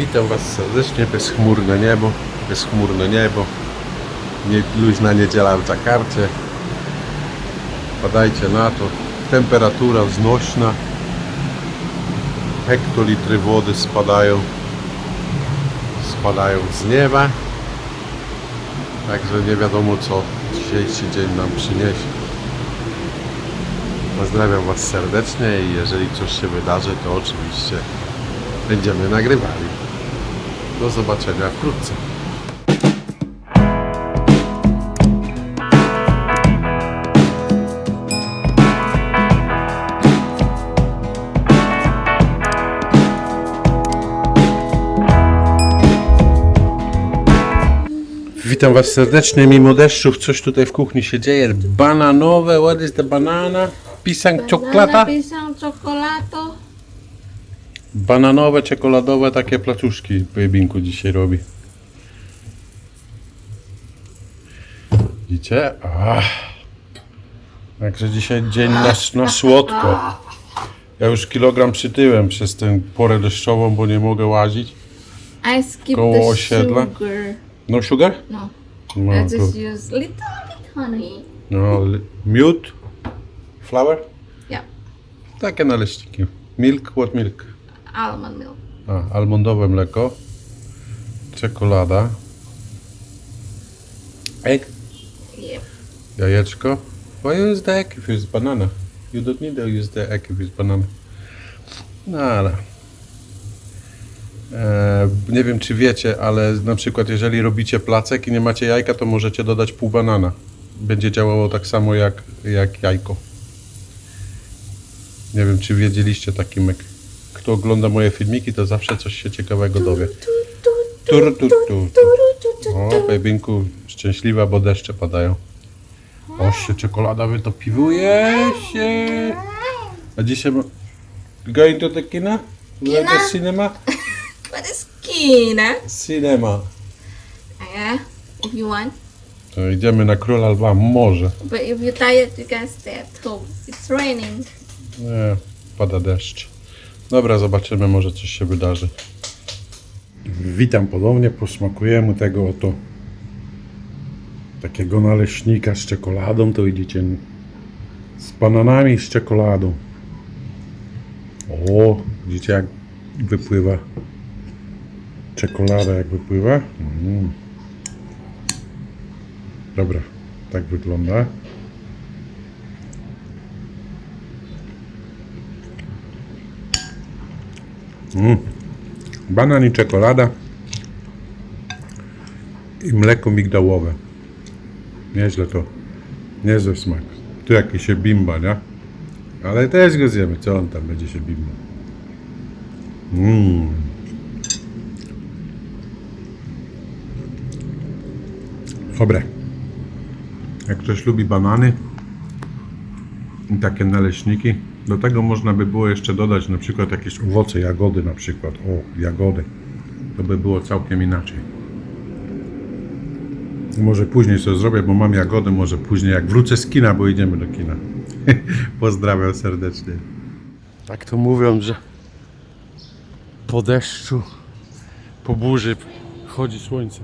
Witam Was serdecznie, bezchmurne niebo, bezchmurne niebo, nie, luźna niedziela w Dżakarcie. Padajcie na to, temperatura znośna, hektolitry wody spadają, spadają z nieba. Także nie wiadomo co dzisiejszy dzień nam przyniesie. Pozdrawiam Was serdecznie i jeżeli coś się wydarzy, to oczywiście będziemy nagrywali. Do zobaczenia wkrótce. Witam Was serdecznie, mimo deszczów coś tutaj w kuchni się dzieje. Bananowe, what is the banana? Pisang czokolata? Pisang cioccolato. Bananowe, czekoladowe takie placuszki pojebinku dzisiaj robi. Widzicie? Ach. Także dzisiaj dzień na, na słodko. Ja już kilogram przytyłem przez tę porę deszczową, bo nie mogę łazić. I skip Koło the osiedla. sugar. No sugar? No. No, I to, just use little bit honey. no li- miód? Flour? Yeah. Takie naleśniki. Milk? What milk? Almond milk. A, almondowe mleko. Czekolada. Egg? Yep. Jajeczko. Why use the egg if it's banana? You don't need to use the egg if it's banana. No ale... E, nie wiem czy wiecie, ale na przykład jeżeli robicie placek i nie macie jajka, to możecie dodać pół banana. Będzie działało tak samo jak, jak jajko. Nie wiem czy wiedzieliście taki myk. Kto ogląda moje filmiki, to zawsze coś się ciekawego dowie. Tur, tur, tur, tur. O, bejbinku, szczęśliwa, bo deszcze padają. O, się czekolada wytopiwuje się. A dzisiaj ma... Going to the kina? Kina? The cinema? What is kina? Cinema. Yeah. If you want. To idziemy na Króla Lwa, może. But if you're tired, you can stay at home. It's raining. Nie, pada deszcz. Dobra, zobaczymy, może coś się wydarzy. Witam ponownie, posmakujemy tego oto takiego naleśnika z czekoladą, to widzicie, z bananami z czekoladą. O, widzicie jak wypływa czekolada, jak wypływa? Mm. Dobra, tak wygląda. Banan i czekolada i mleko migdałowe. Nieźle to. Niezły smak. Tu jakieś się bimba, nie? Ale też go zjemy. Co on tam będzie się bimba? Mmm. Dobre. Jak ktoś lubi banany i takie naleśniki, do tego można by było jeszcze dodać na przykład jakieś owoce, jagody na przykład. O, jagody. To by było całkiem inaczej. Może później sobie zrobię, bo mam jagody, może później jak wrócę z kina, bo idziemy do kina. Pozdrawiam serdecznie. Tak to mówią, że po deszczu, po burzy chodzi słońce.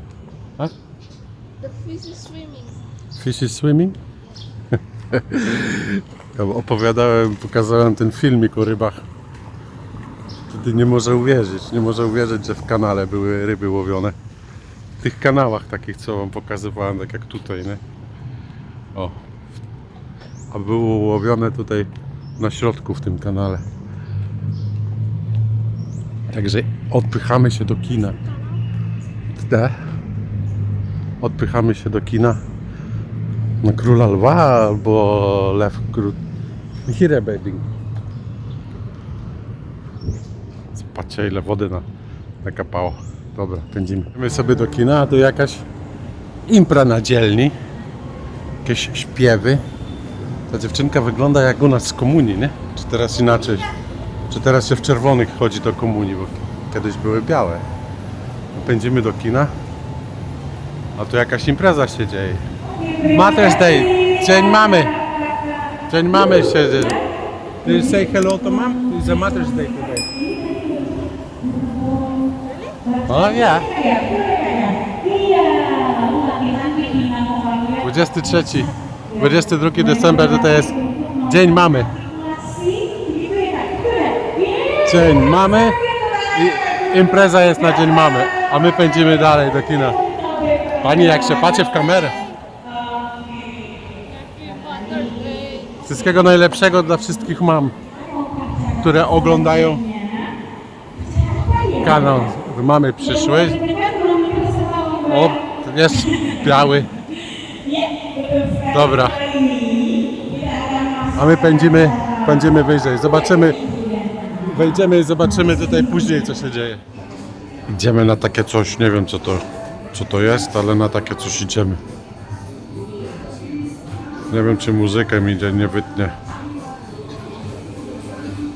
A? The fish is swimming. Fish is swimming? Ja opowiadałem, pokazałem ten filmik o rybach. Wtedy nie może uwierzyć, nie może uwierzyć, że w kanale były ryby łowione. W tych kanałach takich, co wam pokazywałem, tak jak tutaj, nie? O. A było łowione tutaj na środku w tym kanale. Także odpychamy się do kina. Te. Odpychamy się do kina na króla lwa albo lew król. Here baby. Patrzcie ile wody na, nakapało. Dobra, pędzimy. My sobie do kina, a tu jakaś impra na dzielni. Jakieś śpiewy. Ta dziewczynka wygląda jak u nas z komunii, nie? Czy teraz inaczej? Czy teraz się w czerwonych chodzi do komunii, bo kiedyś były białe. Pędzimy do kina. A tu jakaś impreza się dzieje. Mother's Day, Dzień Mamy. Dzień Mamy się. Do you say hello to mom? It's a Mother's Day today. O nie. 23, 22 december to jest Dzień Mamy. Dzień Mamy i impreza jest na Dzień Mamy, a my pędzimy dalej do kina. Pani jak się patrzy w kamerę. Wszystkiego najlepszego dla wszystkich mam, które oglądają kanał Mamy Przyszły. O, jest biały. Dobra. A my pędzimy, pędzimy wyżej. Zobaczymy, wejdziemy i zobaczymy tutaj później, co się dzieje. Idziemy na takie coś, nie wiem co to, co to jest, ale na takie coś idziemy. Nie wiem, czy muzykę mi nie wytnie.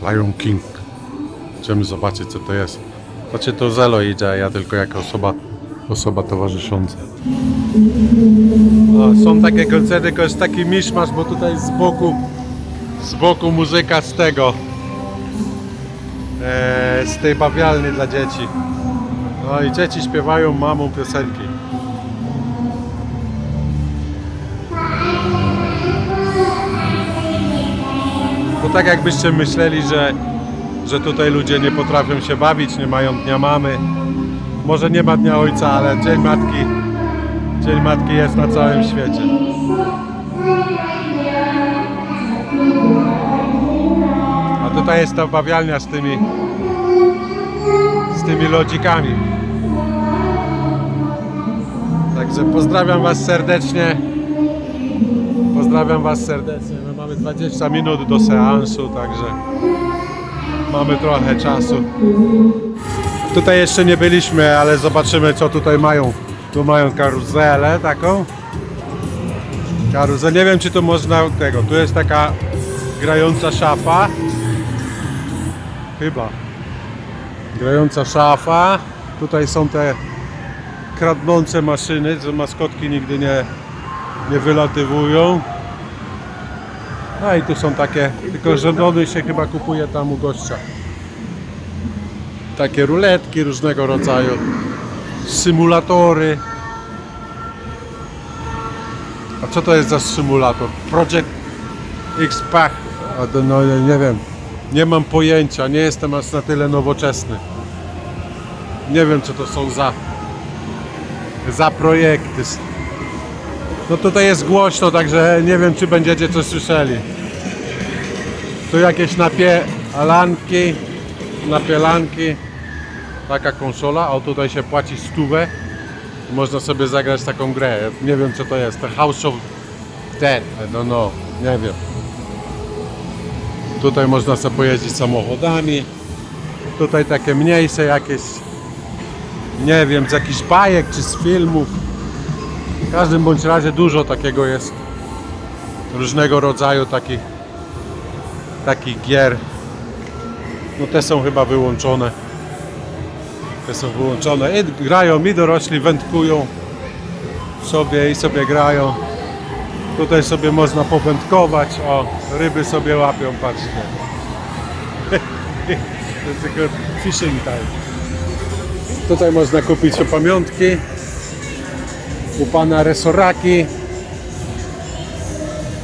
Lion King. Idziemy zobaczyć, co to jest. Znaczy to Zelo idzie, a ja tylko jako osoba, osoba towarzysząca. Są takie koncerty, tylko jest taki miszmasz, bo tutaj z boku, z boku muzyka z tego, e, z tej bawialni dla dzieci. No i dzieci śpiewają mamą piosenki. Tak jakbyście myśleli, że, że tutaj ludzie nie potrafią się bawić, nie mają dnia mamy. Może nie ma dnia ojca, ale Dzień Matki, Dzień Matki jest na całym świecie. A tutaj jest ta bawialnia z tymi z tymi lodzikami. Także pozdrawiam Was serdecznie. Pozdrawiam Was serdecznie. My mamy 20 minut do seansu, także mamy trochę czasu. Tutaj jeszcze nie byliśmy, ale zobaczymy co tutaj mają. Tu mają karuzelę taką. Karuzelę. Nie wiem czy to można tego. Tu jest taka grająca szafa. Chyba. Grająca szafa. Tutaj są te kradnące maszyny, że maskotki nigdy nie, nie wylatywują. No i tu są takie, tylko żelony się chyba kupuje tam u gościa. Takie ruletki różnego rodzaju, symulatory. A co to jest za symulator? Project X-Pack. A No nie wiem. Nie mam pojęcia, nie jestem aż na tyle nowoczesny. Nie wiem co to są za za projekty. No tutaj jest głośno, także nie wiem czy będziecie coś słyszeli. Tu jakieś napielanki, napielanki. Taka konsola, a tutaj się płaci stówę. Można sobie zagrać taką grę. Nie wiem co to jest. To House of Dead. I don't know. Nie wiem. Tutaj można sobie pojeździć samochodami. Tutaj takie mniejsze jakieś nie wiem, z jakichś bajek czy z filmów. W każdym bądź razie dużo takiego jest. Różnego rodzaju takich takich gier. No te są chyba wyłączone. Te są wyłączone. I grają i dorośli wędkują sobie i sobie grają. Tutaj sobie można powędkować. O, ryby sobie łapią, patrzcie. To jest tylko fishing time. Tutaj można kupić pamiątki. U pana resoraki.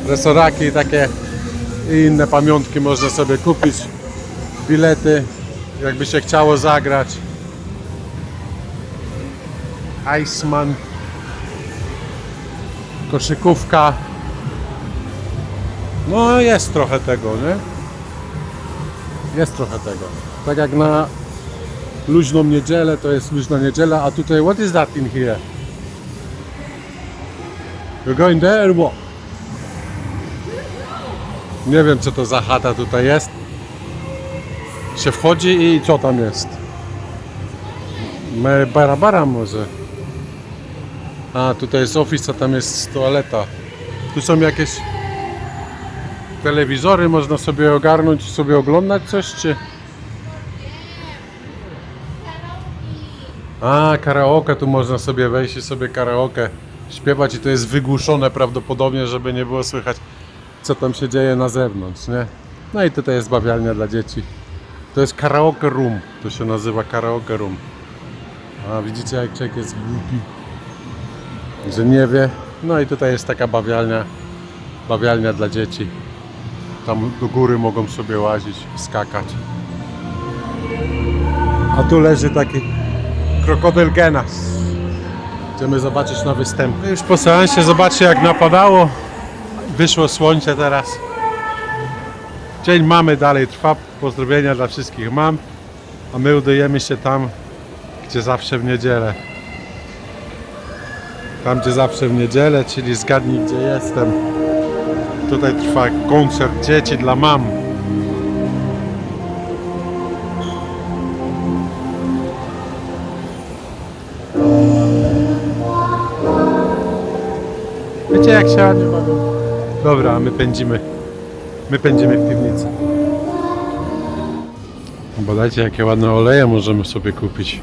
Resoraki takie i inne pamiątki można sobie kupić. Bilety, jakby się chciało zagrać. Iceman. Koszykówka. No jest trochę tego, nie? Jest trochę tego. Tak jak na luźną niedzielę, to jest luźna niedziela, a tutaj, what is that in here? You're going there or what? Nie wiem, co to za chata tutaj jest. Się wchodzi i co tam jest? Barabara może. A, tutaj jest office, a tam jest toaleta. Tu są jakieś telewizory, można sobie ogarnąć, sobie oglądać coś, czy... A, karaoke, tu można sobie wejść i sobie karaoke śpiewać i to jest wygłuszone prawdopodobnie, żeby nie było słychać co tam się dzieje na zewnątrz, nie? No i tutaj jest bawialnia dla dzieci. To jest karaoke room, to się nazywa karaoke room. A widzicie jak czek jest głupi, że nie wie. No i tutaj jest taka bawialnia, bawialnia dla dzieci. Tam do góry mogą sobie łazić, skakać. A tu leży taki krokodyl Genas. Chcemy zobaczyć na występ. Już po seansie zobaczcie jak napadało. Wyszło słońce teraz. Dzień mamy dalej trwa. Pozdrowienia dla wszystkich mam. A my udajemy się tam, gdzie zawsze w niedzielę. Tam, gdzie zawsze w niedzielę, czyli zgadnij, gdzie jestem. Tutaj trwa koncert dzieci dla mam. Wiecie jak się ładnie bawią? Dobra, my pędzimy. My pędzimy w piwnicy. Badajcie jakie ładne oleje możemy sobie kupić.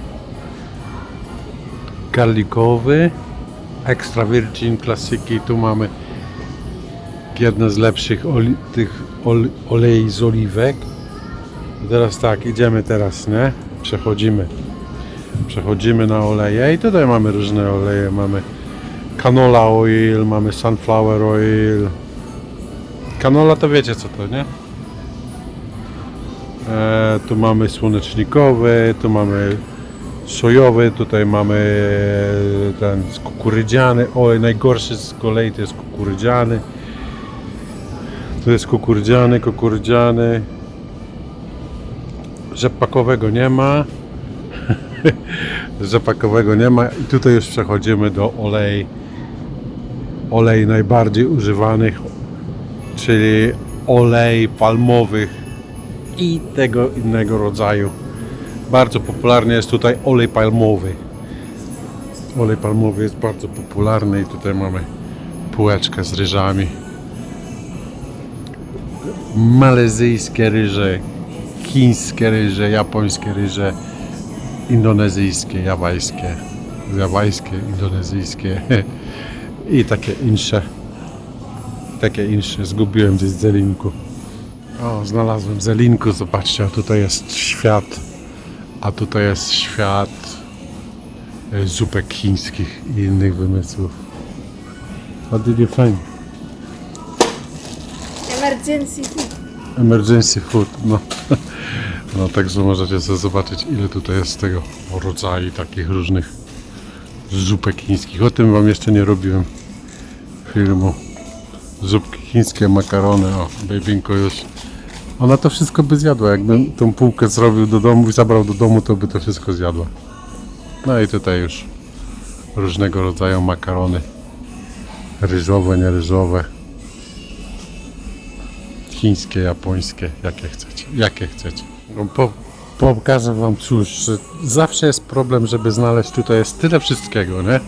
Garlikowy, extra virgin klasyki. Tu mamy jedne z lepszych oli, tych ol, olei z oliwek. I teraz tak, idziemy teraz, nie? Przechodzimy. Przechodzimy na oleje i tutaj mamy różne oleje. Mamy canola oil, mamy sunflower oil. Canola to wiecie co to, nie? E, tu mamy słonecznikowy, tu mamy sojowy, tutaj mamy ten kukurydziany. Oj, najgorszy z kolei to jest kukurydziany. Tu jest kukurydziany, kukurydziany. Rzepakowego nie ma. Rzepakowego nie ma. I tutaj już przechodzimy do olej. Olej najbardziej używanych, czyli olej palmowych i tego innego rodzaju. Bardzo popularny jest tutaj olej palmowy. Olej palmowy jest bardzo popularny i tutaj mamy półeczkę z ryżami. Malezyjskie ryże, chińskie ryże, japońskie ryże, indonezyjskie, jawajskie, jawajskie, indonezyjskie i takie insze. Takie insze. Zgubiłem gdzieś zelinku. O, znalazłem zelinku, zobaczcie, a tutaj jest świat, a tutaj jest świat e, zupek chińskich i innych wymysłów. What did you find? Emergency food. Emergency food, no. No także możecie sobie zobaczyć ile tutaj jest tego rodzaju takich różnych zupek chińskich. O tym wam jeszcze nie robiłem filmu. Zupki chińskie, makarony, o, babinko już. Ona to wszystko by zjadła. Jakbym tą półkę zrobił do domu i zabrał do domu, to by to wszystko zjadła. No i tutaj już różnego rodzaju makarony. Ryżowe, nieryżowe. Chińskie, japońskie, jakie chcecie. Jakie chcecie. No, po, pokażę wam cóż, zawsze jest problem, żeby znaleźć tutaj jest tyle wszystkiego, nie?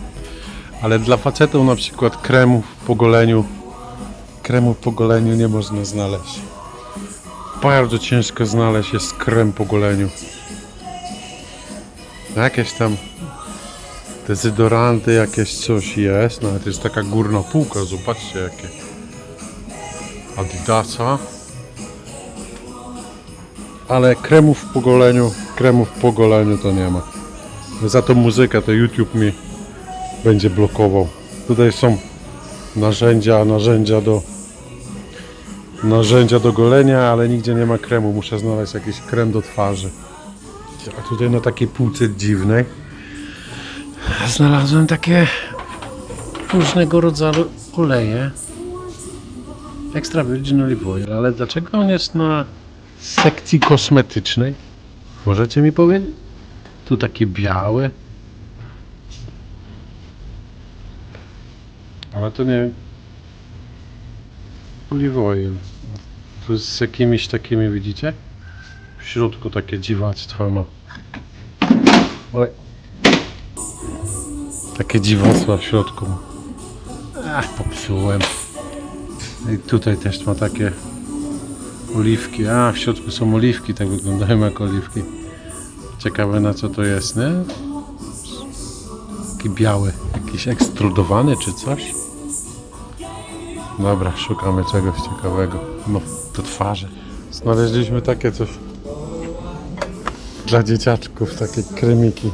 Ale dla facetów na przykład kremów po goleniu kremu po goleniu nie można znaleźć. Bardzo ciężko znaleźć jest krem po goleniu. Jakieś tam dezydoranty, jakieś coś jest, no ale to jest taka górna półka, zobaczcie jakie. Adidasa. Ale kremów po goleniu, kremów po goleniu to nie ma. Za tą muzykę to YouTube mi będzie blokował. Tutaj są narzędzia, narzędzia do narzędzia do golenia, ale nigdzie nie ma kremu. Muszę znaleźć jakiś krem do twarzy. A tutaj na takiej półce dziwnej znalazłem takie różnego rodzaju oleje. Extra virgin olive oil, ale dlaczego on jest na sekcji kosmetycznej? Możecie mi powiedzieć? Tu takie białe. Ale to nie. Olive oil. Tu z jakimiś takimi, widzicie? W środku takie dziwactwa ma. Oj. Takie dziwactwa w środku. Ach, popsułem. I tutaj też ma takie oliwki. A, w środku są oliwki, tak wyglądają jak oliwki. Ciekawe na co to jest, nie? Taki biały, jakiś ekstrudowany czy coś? Dobra, szukamy czegoś ciekawego. No, do twarzy. Znaleźliśmy takie coś dla dzieciaczków, takie kremiki.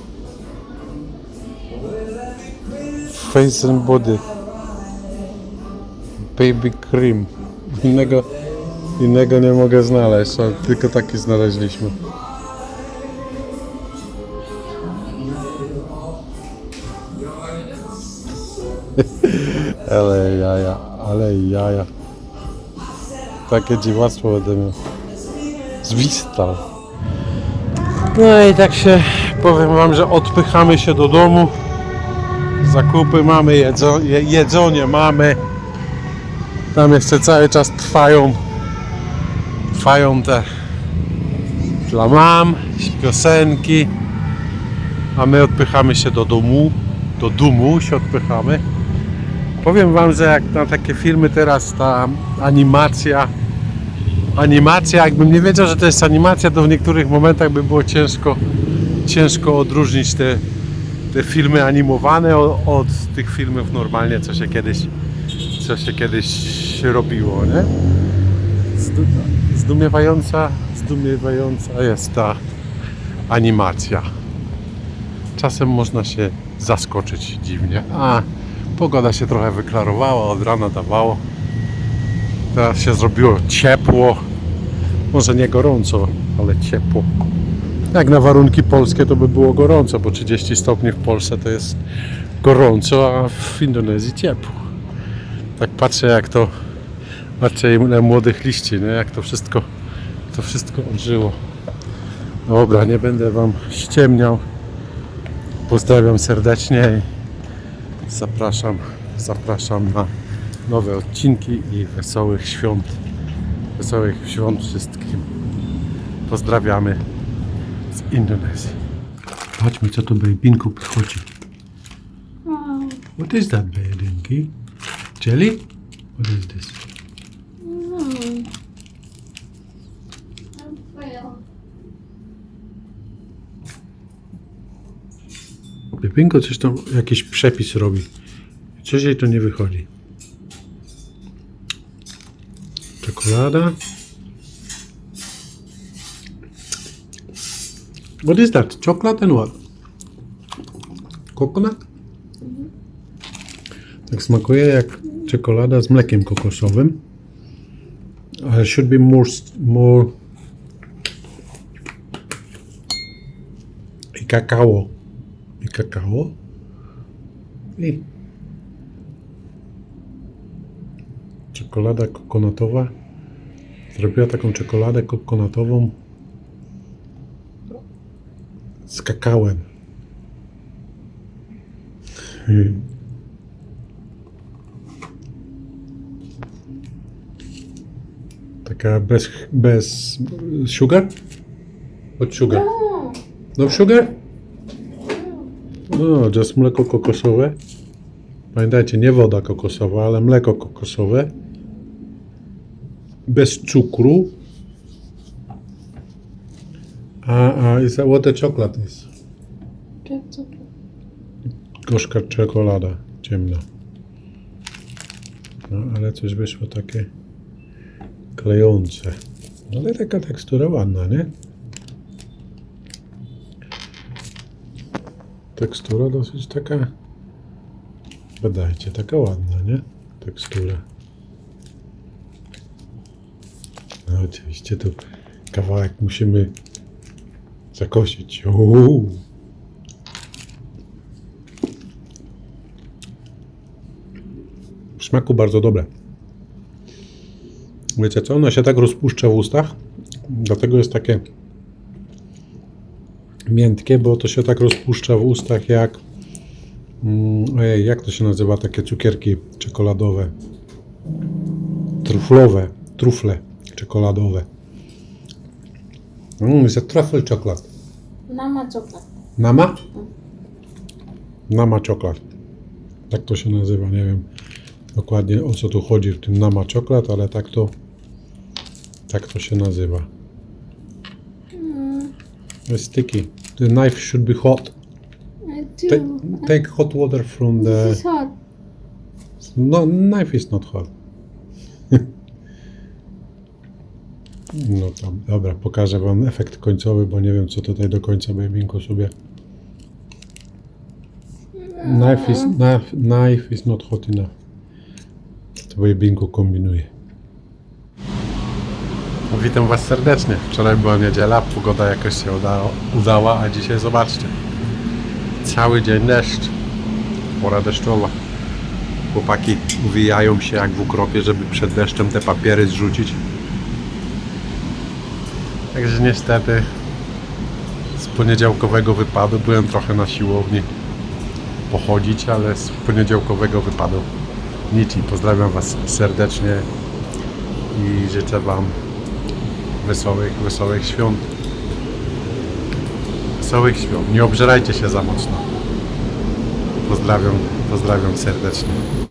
face and body. Baby cream. Innego, innego nie mogę znaleźć, ale tylko taki znaleźliśmy. ale jaja, ale jaja. Takie dziwactwo ode mnie. Zwistał. No i tak się powiem wam, że odpychamy się do domu. Zakupy mamy, jedzo, je- jedzenie mamy. Tam jeszcze cały czas trwają trwają te dla mam, piosenki. A my odpychamy się do domu. Do domu się odpychamy. Powiem wam, że jak na takie filmy teraz ta animacja animacja, jakbym nie wiedział, że to jest animacja, to w niektórych momentach by było ciężko ciężko odróżnić te, te filmy animowane o- od tych filmów normalnie, co się kiedyś co się kiedyś robiło, nie? Zdu, zdumiewająca, zdumiewająca jest ta animacja. Czasem można się zaskoczyć dziwnie. A pogoda się trochę wyklarowała, od rana dawało. Teraz się zrobiło ciepło. Może nie gorąco, ale ciepło. Jak na warunki polskie to by było gorąco, bo 30 stopni w Polsce to jest gorąco, a w Indonezji ciepło. Tak patrzę jak to, patrzę ile młodych liści, nie? jak to wszystko, to wszystko odżyło. Dobra, nie będę Wam ściemniał. Pozdrawiam serdecznie i zapraszam, zapraszam na nowe odcinki i wesołych świąt. Wesołych świąt wszystkim. Pozdrawiamy z Indonezji. Patrzmy co to babinku przychodzi. Wow. What is that babinki? Jelly? What is this? No. Well, Babinko coś tam, jakiś przepis robi. Coś jej to nie wychodzi. Czekolada. What is that? Chocolate and what? Coconut? Tak smakuje jak czekolada z mlekiem kokosowym. Ale should be more, more i kakao. Kakao. I czekolada kokonatowa. Zrobiła taką czekoladę kokonatową z kakałem. I Taka bez, bez sugar? Od sugar. no. No sugar? No, just mleko kokosowe. Pamiętajcie, nie woda kokosowa, ale mleko kokosowe. Bez cukru. A, a is that what the chocolate is? Gorzka czekolada, ciemna. No, ale coś wyszło takie klejące. Ale taka tekstura ładna, nie? Tekstura dosyć taka, badajcie, taka ładna, nie? Tekstura. No oczywiście tu kawałek musimy zakosić. Uuu. W smaku bardzo dobre. Wiecie co? Ono się tak rozpuszcza w ustach, dlatego jest takie miętkie, bo to się tak rozpuszcza w ustach jak mm, ojej, jak to się nazywa takie cukierki czekoladowe truflowe trufle czekoladowe mm, jest truffle chocolate Nama chocolate. Nama? Nama czokolad. Tak to się nazywa. Nie wiem dokładnie o co tu chodzi w tym nama czokolad, ale tak to tak to się nazywa. It's sticky. The knife should be hot. I Ta do. take hot water from the. This is hot. No, knife is not hot. No tam, dobra, pokażę Wam efekt końcowy, bo nie wiem co tutaj do końca babinku sobie. Knife is, knife, knife is not hot enough. To bingo kombinuje. Witam Was serdecznie. Wczoraj była niedziela, pogoda jakoś się udało, udała, a dzisiaj zobaczcie. Cały dzień deszcz. Pora deszczowa. Chłopaki uwijają się jak w ukropie, żeby przed deszczem te papiery zrzucić. Także niestety z poniedziałkowego wypadu byłem trochę na siłowni pochodzić, ale z poniedziałkowego wypadu nic. I Pozdrawiam Was serdecznie i życzę Wam wesołych, wesołych świąt. Wesołych świąt. Nie obżerajcie się za mocno. Pozdrawiam, pozdrawiam serdecznie.